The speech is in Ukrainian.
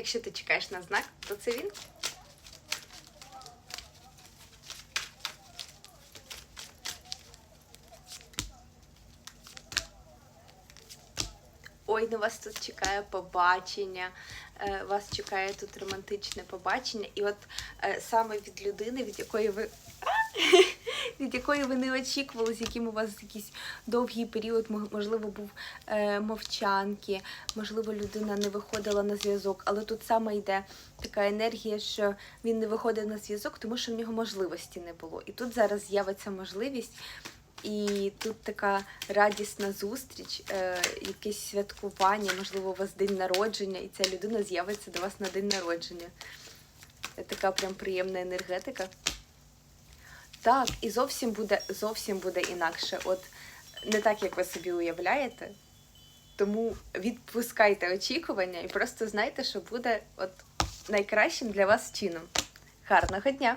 Якщо ти чекаєш на знак, то це він. Ой, на вас тут чекає побачення, е, вас чекає тут романтичне побачення. І от е, саме від людини, від якої ви. Від якої ви не очікували, з яким у вас якийсь довгий період, можливо, був е, мовчанки, можливо, людина не виходила на зв'язок, але тут саме йде така енергія, що він не виходив на зв'язок, тому що в нього можливості не було. І тут зараз з'явиться можливість, і тут така радісна зустріч, е, якесь святкування, можливо, у вас день народження, і ця людина з'явиться до вас на день народження. Така прям приємна енергетика. Так, і зовсім буде, зовсім буде інакше. От не так, як ви собі уявляєте. Тому відпускайте очікування і просто знайте, що буде от найкращим для вас чином. Гарного дня!